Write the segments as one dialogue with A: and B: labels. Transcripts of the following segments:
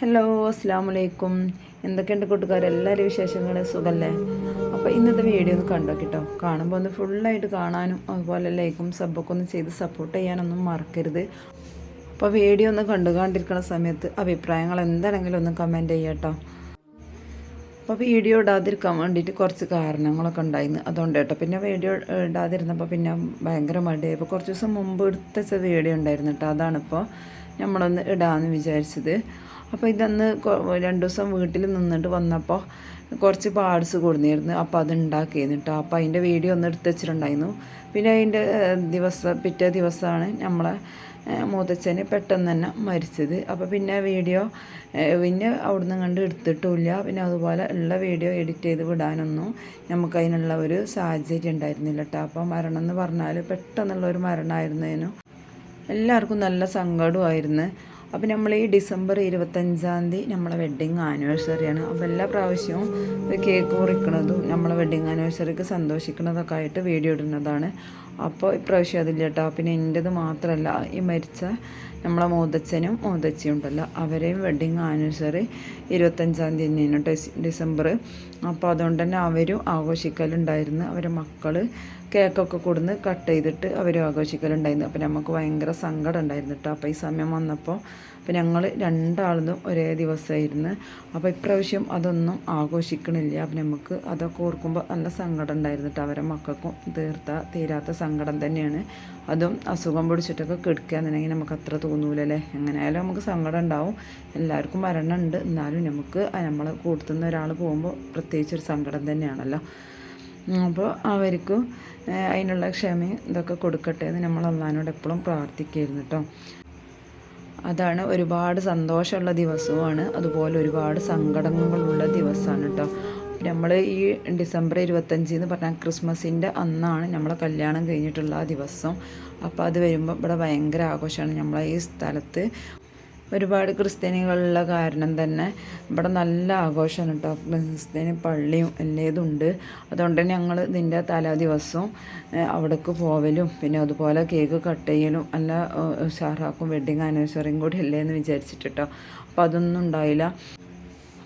A: Hello അസ്സാം വലൈക്കും എന്തൊക്കെയുണ്ട് കൂട്ടുകാർ എല്ലാവരും വിശേഷങ്ങൾ സുഖമല്ലേ അപ്പോൾ ഇന്നത്തെ വീഡിയോ ഒന്ന് കണ്ടോ കേട്ടോ കാണുമ്പോൾ ഒന്ന് ഫുള്ളായിട്ട് കാണാനും അതുപോലെ ലൈക്കും സബ്ബൊക്കെ ഒന്ന് ചെയ്ത് സപ്പോർട്ട് ചെയ്യാനൊന്നും മറക്കരുത്. അപ്പോൾ വീഡിയോ ഒന്ന് കണ്ടുകൊണ്ടിരിക്കുന്ന സമയത്ത് അഭിപ്രായങ്ങൾ എന്താണെങ്കിലും ഒന്ന് കമന്റ് ചെയ്യാട്ടോ അപ്പോൾ വീഡിയോ ഇടാതിരിക്കാൻ വേണ്ടിയിട്ട് കുറച്ച് കാരണങ്ങളൊക്കെ ഉണ്ടായിരുന്നു. അതുകൊണ്ട് കേട്ടോ പിന്നെ വീഡിയോ ഇടാതിരുന്നപ്പോൾ പിന്നെ ഭയങ്കര മടിയായി ഇപ്പോൾ കുറച്ച് ദിവസം മുമ്പ് എടുത്ത വീഡിയോ ഉണ്ടായിരുന്നു കേട്ടോ അതാണിപ്പോൾ നമ്മളൊന്ന് ഇടാമെന്ന് വിചാരിച്ചത്. അപ്പോൾ ഇതന്ന് രണ്ട് ദിവസം വീട്ടിൽ നിന്നിട്ട് വന്നപ്പോൾ കുറച്ച് പാർട്സ് കൊടുന്നിരുന്നു. അപ്പോൾ അത് ഉണ്ടാക്കിയിരുന്നു കേട്ടോ അപ്പോൾ അതിന്റെ വീഡിയോ ഒന്ന് എടുത്ത് വെച്ചിട്ടുണ്ടായിരുന്നു. പിന്നെ അതിന്റെ ദിവസം പിറ്റേ ദിവസമാണ് നമ്മളെ മൂത്തച്ഛന് പെട്ടെന്ന് തന്നെ മരിച്ചത്. അപ്പോൾ പിന്നെ വീഡിയോ പിന്നെ അവിടുന്ന് കണ്ട് എടുത്തിട്ടില്ല. പിന്നെ അതുപോലെ ഉള്ള വീഡിയോ എഡിറ്റ് ചെയ്ത് വിടാനൊന്നും നമുക്ക് അതിനുള്ള ഒരു സാഹചര്യം ഉണ്ടായിരുന്നില്ല കേട്ടോ അപ്പോൾ മരണം എന്ന് പറഞ്ഞാൽ പെട്ടെന്നുള്ള ഒരു മരണമായിരുന്നതിനും എല്ലാവർക്കും നല്ല സങ്കടമായിരുന്നു. അപ്പോൾ നമ്മൾ ഈ ഡിസംബർ ഇരുപത്തഞ്ചാം തീയതി നമ്മളെ വെഡ്ഡിങ് ആനിവേഴ്സറിയാണ് അപ്പോൾ എല്ലാ പ്രാവശ്യവും കേക്ക് മുറിക്കണതും നമ്മളെ വെഡ്ഡിങ് ആനിവേഴ്സറിക്ക് സന്തോഷിക്കുന്നതൊക്കെ ആയിട്ട് വീഡിയോ ഇടുന്നതാണ്. അപ്പോൾ ഇപ്രാവശ്യം അതില്ല കേട്ടോ പിന്നെ എന്റെത് മാത്രമല്ല ഈ മരിച്ച നമ്മളെ മൂതച്ഛനും മൂതച്ചിയും ഉണ്ടല്ലോ അവരെയും വെഡ്ഡിങ് ആനിവേഴ്സറി ഇരുപത്തഞ്ചാം തീയതി തന്നെയാണ് ഡിസംബർ അപ്പോൾ അതുകൊണ്ട് തന്നെ അവരും ആഘോഷിക്കലുണ്ടായിരുന്നു. അവരുടെ മക്കൾ കേക്കൊക്കെ കൊടുന്ന് കട്ട് ചെയ്തിട്ട് അവർ ആഘോഷിക്കലുണ്ടായിരുന്നു. അപ്പോൾ നമുക്ക് ഭയങ്കര സങ്കടം ഉണ്ടായിരുന്നു കേട്ടോ അപ്പോൾ ഈ സമയം വന്നപ്പോൾ അപ്പോൾ ഞങ്ങൾ രണ്ടാളും ഒരേ ദിവസമായിരുന്നു. അപ്പോൾ ഇപ്രാവശ്യം അതൊന്നും ആഘോഷിക്കണില്ല. അപ്പം നമുക്ക് അതൊക്കെ ഓർക്കുമ്പോൾ നല്ല സങ്കടം ഉണ്ടായിരുന്നു കേട്ടോ അവരെ മക്കൾക്കും തീർത്ത തീരാത്ത സങ്കടം തന്നെയാണ്. അതും അസുഖം പിടിച്ചിട്ടൊക്കെ കിടക്കുകയെന്നുണ്ടെങ്കിൽ നമുക്ക് അത്ര തോന്നൂലല്ലേ? എങ്ങനെയായാലും നമുക്ക് സങ്കടം ഉണ്ടാവും എല്ലാവർക്കും മരണമുണ്ട് എന്നാലും നമുക്ക് നമ്മൾ കൂട്ടുന്ന ഒരാൾ പോകുമ്പോൾ പ്രത്യേകിച്ചൊരു സങ്കടം തന്നെയാണല്ലോ. അപ്പോൾ അവർക്കും അതിനുള്ള ക്ഷമയും ഇതൊക്കെ കൊടുക്കട്ടെ എന്ന് നമ്മൾ അള്ളഹാനോട് എപ്പോഴും പ്രാർത്ഥിക്കായിരുന്നു കേട്ടോ അതാണ് ഒരുപാട് സന്തോഷമുള്ള ദിവസവുമാണ്. അതുപോലെ ഒരുപാട് സങ്കടങ്ങളുള്ള ദിവസമാണ് കേട്ടോ നമ്മൾ ഈ ഡിസംബർ ഇരുപത്തഞ്ച് എന്ന് പറഞ്ഞാൽ ക്രിസ്മസിന്റെ അന്നാണ് നമ്മളെ കല്യാണം കഴിഞ്ഞിട്ടുള്ള ആ ദിവസം. അപ്പോൾ അത് വരുമ്പോൾ ഇവിടെ ഭയങ്കര ആഘോഷമാണ്. നമ്മളെ ഈ സ്ഥലത്ത് ഒരുപാട് ക്രിസ്ത്യാനികളുള്ള കാരണം തന്നെ ഇവിടെ നല്ല ആഘോഷമാണ് കേട്ടോ ക്രിസ്ത്യാനി പള്ളിയും എല്ലാം ഉണ്ട്. അതുകൊണ്ട് തന്നെ ഞങ്ങൾ ഇതിന്റെ തലേ ദിവസവും അവിടേക്ക് പോവലും പിന്നെ അതുപോലെ കേക്ക് കട്ട് ചെയ്യലും അല്ല ഉഷാറാക്കും വെഡ്ഡിങ് ആനിവേഴ്സറിയും കൂടി അല്ലേ എന്ന് വിചാരിച്ചിട്ട് അപ്പോൾ അതൊന്നും ഉണ്ടായില്ല.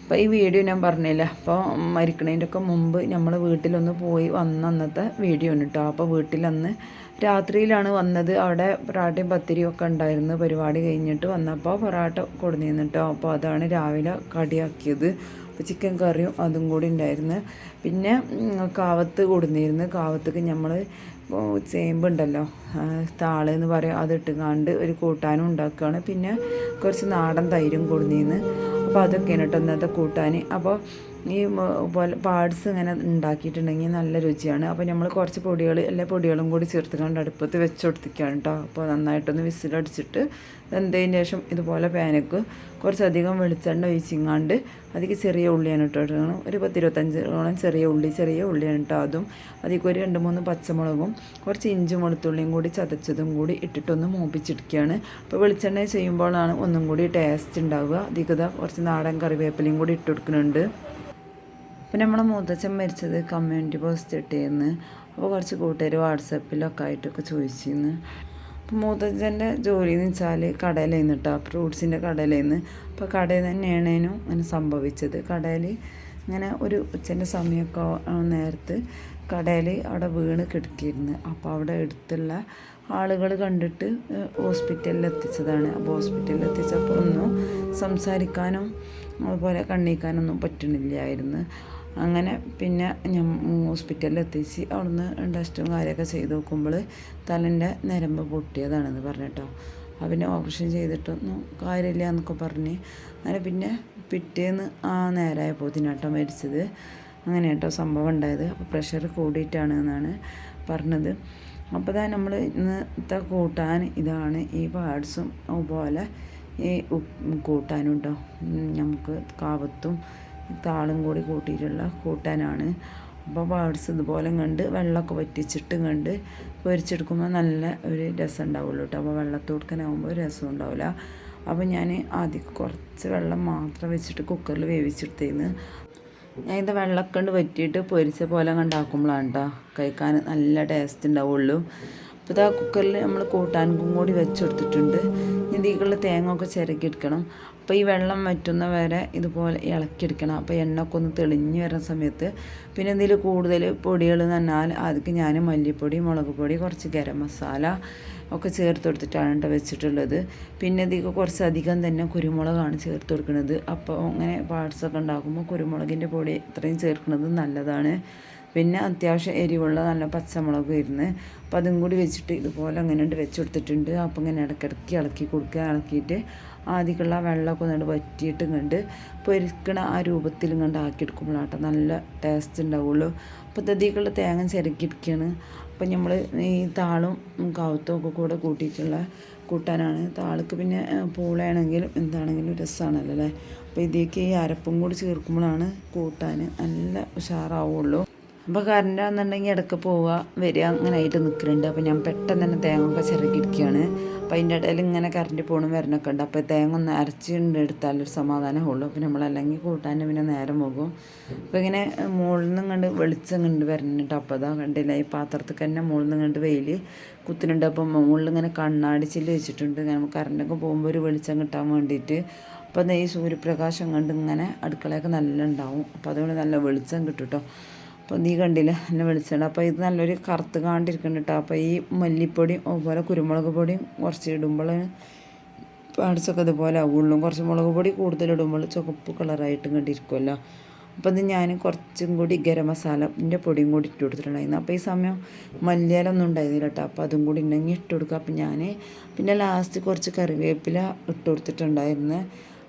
A: അപ്പോൾ ഈ വീഡിയോ ഞാൻ പറഞ്ഞില്ല അപ്പോൾ മരിക്കണതിന്റെ ഒക്കെ മുമ്പ് നമ്മൾ വീട്ടിലൊന്ന് പോയി വന്ന അന്നത്തെ വീഡിയോ ആണ് കേട്ടോ അപ്പോൾ വീട്ടിലന്ന് രാത്രിയിലാണ് വന്നത്. അവിടെ പൊറാട്ടയും പത്തിരിയും ഒക്കെ ഉണ്ടായിരുന്നു. പരിപാടി കഴിഞ്ഞിട്ട് വന്നപ്പോൾ പൊറാട്ട കൊടുന്നു കേട്ടോ അപ്പോൾ അതാണ് രാവിലെ കടിയാക്കിയത്. അപ്പോൾ ചിക്കൻ കറിയും അതും കൂടി ഉണ്ടായിരുന്നു. പിന്നെ കാവത്ത് കൊടുന്നിരുന്നു. കാവത്തേക്ക് നമ്മൾ ചേമ്പുണ്ടല്ലോ താൾ എന്ന് പറയും. അത് ഇട്ടുകാണ്ട് ഒരു കൂട്ടാനും ഉണ്ടാക്കുകയാണ്. പിന്നെ കുറച്ച് നാടൻ തൈരും കൊടുന്നിരുന്നു. അപ്പോൾ അതൊക്കെയാണ് കേട്ടോ ഇന്നത്തെ കൂട്ടാൻ അപ്പോൾ ഈ പാർട്സ് ഇങ്ങനെ ഉണ്ടാക്കിയിട്ടുണ്ടെങ്കിൽ നല്ല രുചിയാണ്. അപ്പോൾ നമ്മൾ കുറച്ച് പൊടികൾ എല്ലാ പൊടികളും കൂടി ചേർത്ത് കണ്ട് അടുപ്പത്ത് വെച്ച് കൊടുത്തിരിക്കുകയാണ് കേട്ടോ. അപ്പോൾ നന്നായിട്ടൊന്ന് വിസിലടിച്ചിട്ട് എന്തതിന് ശേഷം ഇതുപോലെ പാനക്ക് കുറച്ചധികം വെളിച്ചെണ്ണ ഒഴിച്ചിങ്ങാണ്ട് അതിക്ക് ചെറിയ ഉള്ളിയാണ് കേട്ടോ ഇടണം ഒരു പത്തിരുപത്തഞ്ചോളം ചെറിയ ഉള്ളി ചെറിയ ഉള്ളിയാണ് കേട്ടോ അതും. അതിലേക്ക് ഒരു രണ്ട് മൂന്ന് പച്ചമുളകും കുറച്ച് ഇഞ്ചും വെളുത്തുള്ളിയും കൂടി ചതച്ചതും കൂടി ഇട്ടിട്ടൊന്ന് മൂപ്പിച്ചിടിക്കുകയാണ് അപ്പോൾ വെളിച്ചെണ്ണ ചെയ്യുമ്പോഴാണ് ഒന്നും കൂടി ടേസ്റ്റ് ഉണ്ടാവുക. അധികത കുറച്ച് നാടൻ കറിവേപ്പിലയും കൂടി ഇട്ട് കൊടുക്കുന്നുണ്ട്. പിന്നെ നമ്മളെ മൂത്തച്ഛൻ മരിച്ചത് കമ്മ്യൂണിറ്റി പോസ്റ്റ് ഇട്ടിരുന്നു അപ്പോൾ കുറച്ച് കൂട്ടുകാർ വാട്സപ്പിലൊക്കെ ആയിട്ടൊക്കെ ചോദിച്ചിരുന്നു അപ്പോൾ മൂത്തച്ഛന്റെ ജോലി എന്ന് വെച്ചാൽ കടയിൽ കേട്ടോ ഫ്രൂട്ട്സിന്റെ കടയിൽ നിന്ന് അപ്പോൾ കടയിൽ തന്നെയാണേനും അങ്ങനെ സംഭവിച്ചത്. കടയിൽ ഇങ്ങനെ ഒരു ഉച്ചന്റെ സമയമൊക്കെ നേരത്ത് കടയിൽ അവിടെ വീണ് കിടക്കിയിരുന്നു. അപ്പോൾ അവിടെ അടുത്തുള്ള ആളുകൾ കണ്ടിട്ട് ഹോസ്പിറ്റലിൽ എത്തിച്ചതാണ്. അപ്പോൾ ഹോസ്പിറ്റലിൽ എത്തിച്ചപ്പോൾ ഒന്നും സംസാരിക്കാനും അതുപോലെ കണ്ണീക്കാനൊന്നും പറ്റണില്ലായിരുന്നു. അങ്ങനെ പിന്നെ ഞാൻ ഹോസ്പിറ്റലിൽ എത്തിച്ച് അവിടുന്ന് ടെസ്റ്റും കാര്യമൊക്കെ ചെയ്ത് നോക്കുമ്പോൾ തലന്റെ നരമ്പ് പൊട്ടിയതാണെന്ന് പറഞ്ഞിട്ടോ. പിന്നെ ഓപ്പറേഷൻ ചെയ്തിട്ടൊന്നും കാര്യമില്ല എന്നൊക്കെ പറഞ്ഞ്. അങ്ങനെ പിന്നെ പിറ്റേന്ന് ആ നേരമായപ്പോൾ തിന്നാട്ടോ മരിച്ചത്. അങ്ങനെ കേട്ടോ സംഭവം ഉണ്ടായത്. അപ്പോൾ പ്രഷർ കൂടിയിട്ടാണ് എന്നാണ് പറഞ്ഞത്. അപ്പോൾ തന്നെ നമ്മൾ ഇന്നത്തെ കൂട്ടാൻ ഇതാണ്. ഈ പാഡ്സും അതുപോലെ ഈ കൂട്ടാനും കേട്ടോ നമുക്ക് കാവത്തും താളും കൂടി കൂട്ടിയിട്ടുള്ള കൂട്ടാനാണ്. അപ്പോൾ പാർട്സ് ഇതുപോലെ കണ്ട് വെള്ളമൊക്കെ വറ്റിച്ചിട്ട് കണ്ട് പൊരിച്ചെടുക്കുമ്പോൾ നല്ല ഒരു രസം ഉണ്ടാവുള്ളൂ കേട്ടോ. അപ്പോൾ വെള്ളത്തോടുക്കനാകുമ്പോൾ രസം ഉണ്ടാവില്ല. അപ്പോൾ ഞാൻ ആദ്യം കുറച്ച് വെള്ളം മാത്രം വെച്ചിട്ട് കുക്കറിൽ വേവിച്ചെടുത്തേന്ന്. ഞാൻ ഇത് വെള്ളമൊക്കെ കണ്ട് വറ്റിയിട്ട് പൊരിച്ച പോലെ കണ്ടാക്കുമ്പോഴാണ് കേട്ടോ കഴിക്കാൻ നല്ല ടേസ്റ്റ് ഉണ്ടാവുള്ളൂ. അപ്പോൾ ഇതാ കുക്കറിൽ നമ്മൾ കൂട്ടാനും കൂടി വെച്ചെടുത്തിട്ടുണ്ട്. ഇതിക്കുള്ള തേങ്ങ ഒക്കെ ചിരക്കി എടുക്കണം അപ്പോൾ ഈ വെള്ളം വറ്റുന്ന വരെ ഇതുപോലെ ഇളക്കിയെടുക്കണം. അപ്പോൾ എണ്ണയൊക്കെ ഒന്ന് തെളിഞ്ഞ് വരുന്ന സമയത്ത് പിന്നെ ഇതിൽ കൂടുതൽ പൊടികൾ എന്ന് പറഞ്ഞാൽ അതിക്ക് ഞാൻ മല്ലിപ്പൊടി മുളക് പൊടി കുറച്ച് ഗരം മസാല ഒക്കെ ചേർത്ത് കൊടുത്തിട്ടാണ് കേട്ടോ വെച്ചിട്ടുള്ളത്. പിന്നെ ഇതിക്ക് കുറച്ചധികം തന്നെ കുരുമുളകാണ് ചേർത്ത് കൊടുക്കുന്നത്. അപ്പോൾ അങ്ങനെ പാർട്സൊക്കെ ഉണ്ടാക്കുമ്പോൾ കുരുമുളകിന്റെ പൊടി ഇത്രയും ചേർക്കുന്നത് നല്ലതാണ്. പിന്നെ അത്യാവശ്യം എരിവുള്ള നല്ല പച്ചമുളക് ഇരുന്ന് അപ്പോൾ അതും കൂടി വെച്ചിട്ട് ഇതുപോലെ അങ്ങനെ ഉണ്ട് വെച്ച് കൊടുത്തിട്ടുണ്ട് അപ്പോൾ ഇങ്ങനെ ഇടയ്ക്കിടയ്ക്ക് ഇളക്കി കൊടുക്കുക. ഇളക്കിയിട്ട് ആദ്യമുള്ള വെള്ളമൊക്കെ ഒന്നുകൊണ്ട് വറ്റിയിട്ട് കണ്ട് പൊരിക്കണ ആ രൂപത്തിൽ കണ്ട് ആക്കിയെടുക്കുമ്പോഴാട്ടോ നല്ല ടേസ്റ്റ് ഉണ്ടാവുള്ളൂ അപ്പോൾ തതിക്കുള്ള തേങ്ങ ചിരക്കിയിരിക്കുകയാണ് അപ്പോൾ നമ്മൾ ഈ താളും കാവത്തും ഒക്കെ കൂടെ കൂട്ടിയിട്ടുള്ള കൂട്ടാനാണ്. താൾക്ക് പിന്നെ പൂളയാണെങ്കിലും എന്താണെങ്കിലും രസമാണല്ലോ അല്ലേ? അപ്പോൾ ഇതിലേക്ക് ഈ അരപ്പും കൂടി ചേർക്കുമ്പോഴാണ് കൂട്ടാൻ നല്ല ഉഷാറാവുള്ളൂ. അപ്പോൾ കറണ്ടാണെന്നുണ്ടെങ്കിൽ ഇടയ്ക്ക് പോവുക വരിക അങ്ങനെ ആയിട്ട് നിൽക്കുന്നുണ്ട് അപ്പോൾ ഞാൻ പെട്ടെന്ന് തന്നെ തേങ്ങ ഒക്കെ ചിറകിടിക്കുകയാണ് അപ്പോൾ അതിന്റെ ഇടയിൽ ഇങ്ങനെ കറണ്ട് പോകണം വരണൊക്കെ ഉണ്ട്. അപ്പോൾ തേങ്ങ ഒന്ന് അരച്ചുകൊണ്ട് എടുത്താലൊരു സമാധാനമുള്ളൂ. അപ്പോൾ നമ്മളല്ലെങ്കിൽ കൂട്ടാൻ പിന്നെ നേരം പോകും. അപ്പോൾ ഇങ്ങനെ മുകളിൽ നിന്ന് കണ്ട് വെളിച്ചം കണ്ട് വരണുണ്ട്. അപ്പോൾ അതാ കണ്ടില്ല ഈ പാത്രത്തിൽ തന്നെ മുകളിൽ നിന്ന് കണ്ട് വെയിൽ കുത്തുന്നുണ്ട് അപ്പോൾ മുകളിൽ ഇങ്ങനെ കണ്ണാടി ചില്ല് വെച്ചിട്ടുണ്ട്. ഇങ്ങനെ കറണ്ടൊക്കെ പോകുമ്പോൾ ഒരു വെളിച്ചം കിട്ടാൻ വേണ്ടിയിട്ട്. അപ്പോൾ ഈ സൂര്യപ്രകാശം കണ്ട് ഇങ്ങനെ അടുക്കളയൊക്കെ നല്ല ഉണ്ടാവും. അപ്പോൾ അതുകൊണ്ട് നല്ല വെളിച്ചം കിട്ടും കേട്ടോ അപ്പോൾ നീ കണ്ടില്ല? എന്നെ വെളിച്ചെണ്ണ അപ്പോൾ ഇത് നല്ലൊരു കറുത്ത് കാണ്ടിരിക്കുന്നുണ്ട് കേട്ടോ അപ്പോൾ ഈ മല്ലിപ്പൊടിയും അതുപോലെ കുരുമുളക് പൊടിയും കുറച്ച് ഇടുമ്പോൾ പാടിച്ചൊക്കെ ഇതുപോലെ ആവുള്ളൂ കുറച്ച് മുളക് പൊടി കൂടുതൽ ഇടുമ്പോൾ ചുവപ്പ് കളറായിട്ട് കണ്ടിരിക്കുമല്ലോ അപ്പോൾ ഇത് ഞാൻ കുറച്ചും കൂടി ഗരം മസാലന്റെ പൊടിയും കൂടി ഇട്ട് കൊടുത്തിട്ടുണ്ടായിരുന്നു. അപ്പോൾ ഈ സമയം മല്ലിയാലൊന്നും ഉണ്ടായിരുന്നില്ല കേട്ടോ അപ്പോൾ അതും കൂടി ഉണ്ടെങ്കിൽ ഇട്ട് കൊടുക്കുക. അപ്പോൾ ഞാൻ പിന്നെ ലാസ്റ്റ് കുറച്ച് കറിവേപ്പില ഇട്ട് കൊടുത്തിട്ടുണ്ടായിരുന്നു.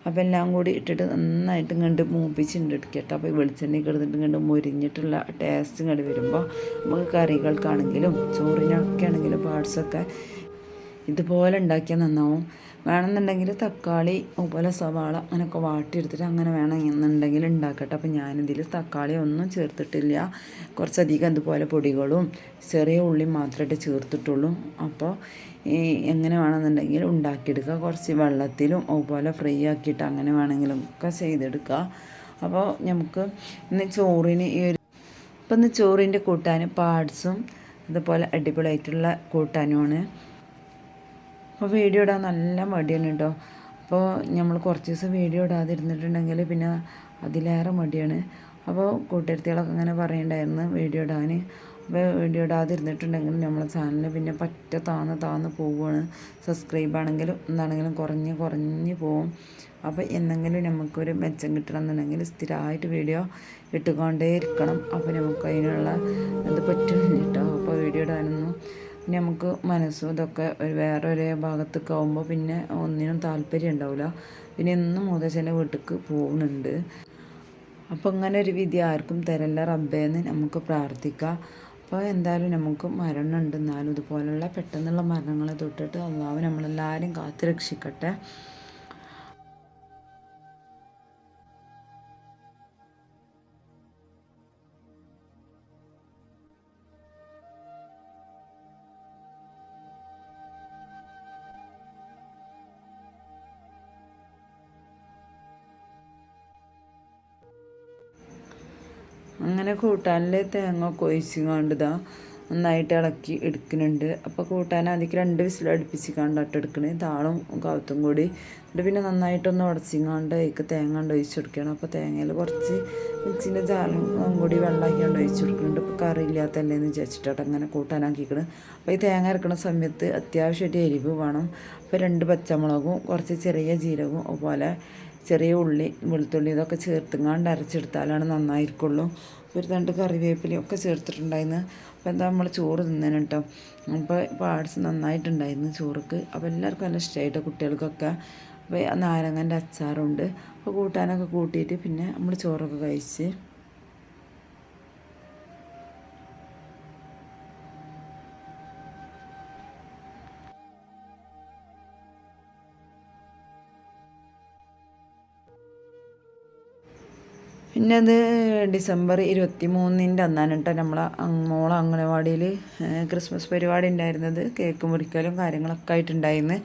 A: അപ്പോൾ എല്ലാം കൂടി ഇട്ടിട്ട് നന്നായിട്ട് ഇങ്ങോട്ട് മൂപ്പിച്ചിട്ടുണ്ട് കേട്ടോ. അപ്പോൾ വെളിച്ചെണ്ണ കിടന്നിട്ട് ഇങ്ങോട്ട് മുരിഞ്ഞിട്ടുള്ള ടേസ്റ്റ് ഇങ്ങോട്ട് വരുമ്പോൾ നമുക്ക് കറികൾക്കാണെങ്കിലും ചോറിനൊക്കെ ആണെങ്കിലും പാർട്സൊക്കെ ഇതുപോലെ ഉണ്ടാക്കിയാൽ നന്നാവും. വേണമെന്നുണ്ടെങ്കിൽ തക്കാളി അതുപോലെ സവാള അങ്ങനെയൊക്കെ വാട്ടിയെടുത്തിട്ട് അങ്ങനെ വേണമെന്നുണ്ടെങ്കിൽ ഉണ്ടാക്കട്ടെ. അപ്പോൾ ഞാനിതിൽ തക്കാളി ഒന്നും ചേർത്തിട്ടില്ല. കുറച്ചധികം ഇതുപോലെ പൊടികളും ചെറിയ ഉള്ളി മാത്രമായിട്ട് ചേർത്തിട്ടുള്ളൂ. അപ്പോൾ ഈ എങ്ങനെ വേണമെന്നുണ്ടെങ്കിൽ ഉണ്ടാക്കിയെടുക്കുക. കുറച്ച് വെള്ളത്തിലും അതുപോലെ ഫ്രൈ ആക്കിയിട്ട് അങ്ങനെ വേണമെങ്കിലും ഒക്കെ ചെയ്തെടുക്കുക. അപ്പോൾ നമുക്ക് ഇന്ന് ചോറിന് ഈ ഒരു ഇപ്പം ഇന്ന് ചോറിന്റെ കൂട്ടാൻ പാർട്സും അതുപോലെ അടിപൊളിയായിട്ടുള്ള കൂട്ടാനുമാണ്. അപ്പോൾ വീഡിയോ ഇടാൻ നല്ല മടിയാണ് കേട്ടോ അപ്പോൾ നമ്മൾ കുറച്ച് ദിവസം വീഡിയോ ഇടാതിരുന്നിട്ടുണ്ടെങ്കിൽ പിന്നെ അതിലേറെ മടിയാണ്. അപ്പോൾ കൂട്ടുകാരത്തികളൊക്കെ അങ്ങനെ പറയണ്ടായിരുന്നു വീഡിയോ ഇടാൻ അപ്പോൾ വീഡിയോ ഇടാതിരുന്നിട്ടുണ്ടെങ്കിൽ നമ്മളെ ചാനൽ പിന്നെ പറ്റ താന്ന് താന്ന് പോവുകയാണ് സബ്സ്ക്രൈബ് ആണെങ്കിലും എന്താണെങ്കിലും കുറഞ്ഞ് കുറഞ്ഞ് പോവും. അപ്പോൾ എന്തെങ്കിലും നമുക്കൊരു മെച്ചം കിട്ടണം എന്നുണ്ടെങ്കിൽ സ്ഥിരമായിട്ട് വീഡിയോ ഇട്ടുകൊണ്ടേ ഇരിക്കണം അപ്പോൾ നമുക്ക് അതിനുള്ള ഇത് പറ്റുന്നില്ല കേട്ടോ അപ്പോൾ വീഡിയോ ഇടാനൊന്നും. പിന്നെ നമുക്ക് മനസ്സും ഇതൊക്കെ ഒരു വേറെ ഒരേ ഭാഗത്തൊക്കെ ആകുമ്പോൾ പിന്നെ ഒന്നിനും താല്പര്യം ഉണ്ടാവില്ല പിന്നെ എന്നും മുതച്ചന്റെ വീട്ടിലേക്ക് പോകുന്നുണ്ട് അപ്പോൾ അങ്ങനെ ഒരു വിധി ആർക്കും തരല്ല റബ്ബേന്ന് നമുക്ക് പ്രാർത്ഥിക്കാം. അപ്പോൾ എന്തായാലും നമുക്ക് മരണം ഉണ്ട് എന്നാലും ഇതുപോലുള്ള പെട്ടെന്നുള്ള മരണങ്ങളെ തൊട്ടിട്ട് അള്ളാഹു നമ്മളെല്ലാവരും കാത്തു രക്ഷിക്കട്ടെ. അങ്ങനെ കൂട്ടാനിൽ തേങ്ങ കൊഴിച്ചുകൊണ്ട് ഇതാ നന്നായിട്ട് ഇളക്കി എടുക്കുന്നുണ്ട്. അപ്പോൾ കൂട്ടാൻ അതിക്ക് രണ്ട് വിസിൽ അടുപ്പിച്ച് കണ്ടിട്ട് എടുക്കണേ. താളും കാവത്തും കൂടി എന്നിട്ട് പിന്നെ നന്നായിട്ടൊന്ന് ഉടച്ചിങ്ങാണ്ട് അതിക്ക് തേങ്ങ കൊണ്ട് ഒഴിച്ച് കൊടുക്കണം. അപ്പോൾ തേങ്ങയിൽ കുറച്ച് മിക്സിന്റെ ജാലും കൂടി വെള്ളമാക്കി കൊണ്ട് ഒഴിച്ച് കൊടുക്കുന്നുണ്ട്. ഇപ്പോൾ കറി ഇല്ലാത്തല്ലേ എന്ന് വിചാരിച്ചിട്ടാണ് അങ്ങനെ കൂട്ടാനാക്കിക്കണം. അപ്പോൾ ഈ തേങ്ങ ഇറക്കുന്ന സമയത്ത് അത്യാവശ്യമായിട്ട് എരിവ് വേണം. അപ്പോൾ രണ്ട് പച്ചമുളകും കുറച്ച് ചെറിയ ജീരകവും അതുപോലെ ചെറിയ ഉള്ളി വെളുത്തുള്ളി ഇതൊക്കെ ചേർത്തുങ്ങാണ്ട് അരച്ചെടുത്താലാണ് നന്നായിരിക്കുള്ളൂ. ഒരു രണ്ട് കറിവേപ്പിലയും ഒക്കെ ചേർത്തിട്ടുണ്ടായിരുന്നു. അപ്പോൾ എന്താ നമ്മൾ ചോറ് തിന്നേനെ കേട്ടോ അപ്പോൾ പാട്സ് നന്നായിട്ടുണ്ടായിരുന്നു ചോറുക്ക്. അപ്പോൾ എല്ലാവർക്കും നല്ല ഇഷ്ടമായിട്ട് കുട്ടികൾക്കൊക്കെ. അപ്പോൾ നാരങ്ങന്റെ അച്ചാറുണ്ട്. അപ്പോൾ കൂട്ടാനൊക്കെ കൂട്ടിയിട്ട് പിന്നെ നമ്മൾ ചോറൊക്കെ കഴിച്ച് പിന്നെ അത് ഡിസംബർ ഇരുപത്തി മൂന്നിന്റെ അന്നാണ് കേട്ടോ നമ്മളെ മോളെ അംഗനവാടിയിൽ ക്രിസ്മസ് പരിപാടി ഉണ്ടായിരുന്നത്. കേക്ക് മുറിക്കലും കാര്യങ്ങളൊക്കെ ആയിട്ടുണ്ടായിരുന്നു.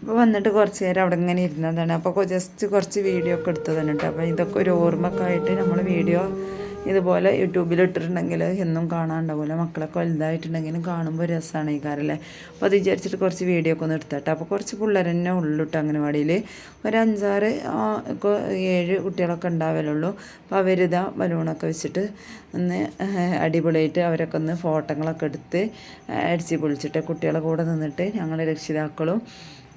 A: അപ്പോൾ വന്നിട്ട് കുറച്ച് നേരം അവിടെ ഇങ്ങനെ ഇരുന്നതാണ്. അപ്പോൾ ജസ്റ്റ് കുറച്ച് വീഡിയോ ഒക്കെ എടുത്തതാണ് കേട്ടോ അപ്പോൾ ഇതൊക്കെ ഒരു ഓർമ്മക്കായിട്ട് നമ്മൾ വീഡിയോ ഇതുപോലെ യൂട്യൂബിൽ ഇട്ടിട്ടുണ്ടെങ്കിൽ എന്നും കാണാണ്ടാവില്ല മക്കളൊക്കെ വലുതായിട്ടുണ്ടെങ്കിലും കാണുമ്പോൾ രസമാണ് ഈ കാരല്ലേ അപ്പോൾ അത് വിചാരിച്ചിട്ട് കുറച്ച് വീഡിയോ ഒക്കെ ഒന്ന് എടുത്തട്ടെ. അപ്പോൾ കുറച്ച് പിള്ളേർ തന്നെ ഉള്ളു കേട്ടോ അംഗനവാടിയിൽ. ഒരു അഞ്ചാറ് ഏഴ് കുട്ടികളൊക്കെ ഉണ്ടാവലുള്ളൂ. അപ്പോൾ അവരിതാ ബലൂണൊക്കെ വെച്ചിട്ട് ഒന്ന് അടിപൊളിയായിട്ട് അവരൊക്കെ ഒന്ന് ഫോട്ടോകളൊക്കെ എടുത്ത് അടിച്ച് പൊളിച്ചിട്ട് കുട്ടികളെ കൂടെ നിന്നിട്ട് ഞങ്ങളുടെ രക്ഷിതാക്കളും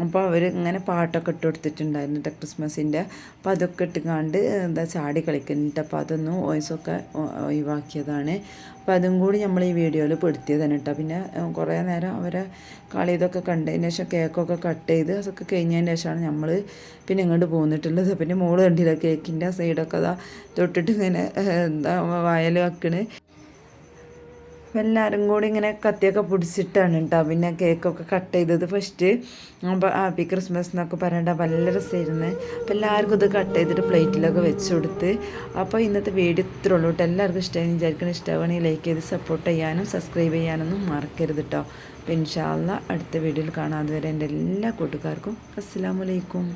A: അപ്പോൾ അവർ ഇങ്ങനെ പാട്ടൊക്കെ ഇട്ട് കൊടുത്തിട്ടുണ്ടായിരുന്നു കേട്ടോ ക്രിസ്മസിന്റെ അപ്പോൾ അതൊക്കെ ഇട്ടുകാണ്ട് എന്താ ചാടി കളിക്കുന്നുണ്ട് അപ്പോൾ അതൊന്നും വോയിസൊക്കെ ഒഴിവാക്കിയതാണ്. അപ്പോൾ അതും കൂടി നമ്മൾ ഈ വീഡിയോയിൽ പെടുത്തിയതാണ് കേട്ടോ. പിന്നെ കുറേ നേരം അവരെ കളി ഇതൊക്കെ കണ്ടതിന് ശേഷം കേക്കൊക്കെ കട്ട് ചെയ്ത് അതൊക്കെ കഴിഞ്ഞതിന് ശേഷമാണ് നമ്മൾ പിന്നെ ഇങ്ങോട്ട് പോന്നിട്ടുള്ളത്. പിന്നെ മോൾ കണ്ടില്ല കേക്കിന്റെ സൈഡൊക്കെ അതാ തൊട്ടിട്ട് ഇങ്ങനെ എന്താ വയൽ വെക്കണ്. എല്ലാവരും കൂടി ഇങ്ങനെ കത്തിയൊക്കെ പിടിച്ചിട്ടാണ് കേട്ടോ പിന്നെ കേക്കൊക്കെ കട്ട് ചെയ്തത് ഫസ്റ്റ് അപ്പോൾ ഹാപ്പി ക്രിസ്മസ് എന്നൊക്കെ പറയണ്ട നല്ല രസമായിരുന്നു അപ്പോൾ എല്ലാവർക്കും ഇത് കട്ട് ചെയ്തിട്ട് പ്ലേറ്റിലൊക്കെ വെച്ച് കൊടുത്ത്. അപ്പോൾ ഇന്നത്തെ വീഡിയോ ഇത്രേ ഉള്ളൂ കേട്ടോ എല്ലാവർക്കും ഇഷ്ടമായി വിചാരിക്കണം ഇഷ്ടമാണെങ്കിൽ ലൈക്ക് ചെയ്ത് സപ്പോർട്ട് ചെയ്യാനും സബ്സ്ക്രൈബ് ചെയ്യാനൊന്നും മറക്കരുത് കേട്ടോ അപ്പോൾ ഇൻഷാല്ല അടുത്ത വീഡിയോയിൽ കാണാതെ വരെ എന്റെ എല്ലാ കൂട്ടുകാർക്കും അസ്സാമലൈക്കും